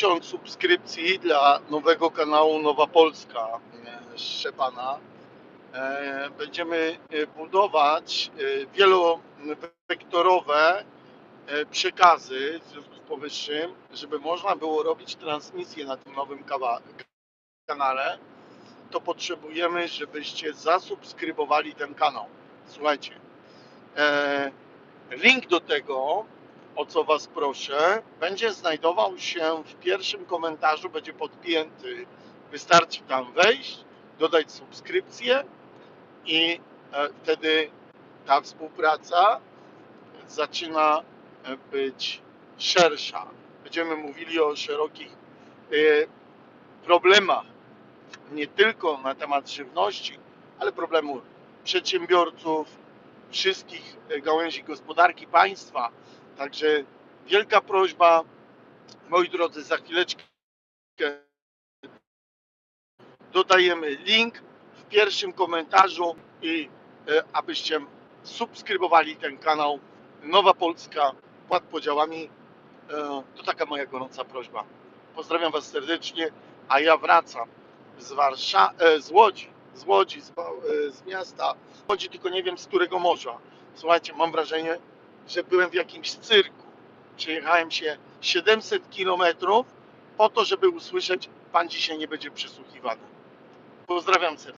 tysiąc subskrypcji dla nowego kanału Nowa Polska e, Szczepana. E, Będziemy e, budować wielowektorowe przekazy w związku z powyższym, żeby można było robić transmisję na tym nowym kanale, to potrzebujemy, żebyście zasubskrybowali ten kanał. Słuchajcie, link do tego, o co Was proszę, będzie znajdował się w pierwszym komentarzu, będzie podpięty. Wystarczy tam wejść, dodać subskrypcję i e, wtedy ta współpraca zaczyna e, być szersza. Będziemy mówili o szerokich e, problemach, nie tylko na temat żywności, ale problemu przedsiębiorców, wszystkich gałęzi gospodarki państwa. Także wielka prośba, moi drodzy, za chwileczkę dodajemy link w pierwszym komentarzu i e, abyście subskrybowali ten kanał Nowa Polska Płat Podziałami. E, to taka moja gorąca prośba. Pozdrawiam Was serdecznie, a ja wracam z Warszawy, z Łodzi, z Łodzi, z, e, z miasta Łodzi, tylko nie wiem z którego morza. Słuchajcie, mam wrażenie, że byłem w jakimś cyrku. Przejechałem się 700 kilometrów po to, żeby usłyszeć, Pan dzisiaj nie będzie przysłuchiwany. Pozdrawiam serdecznie.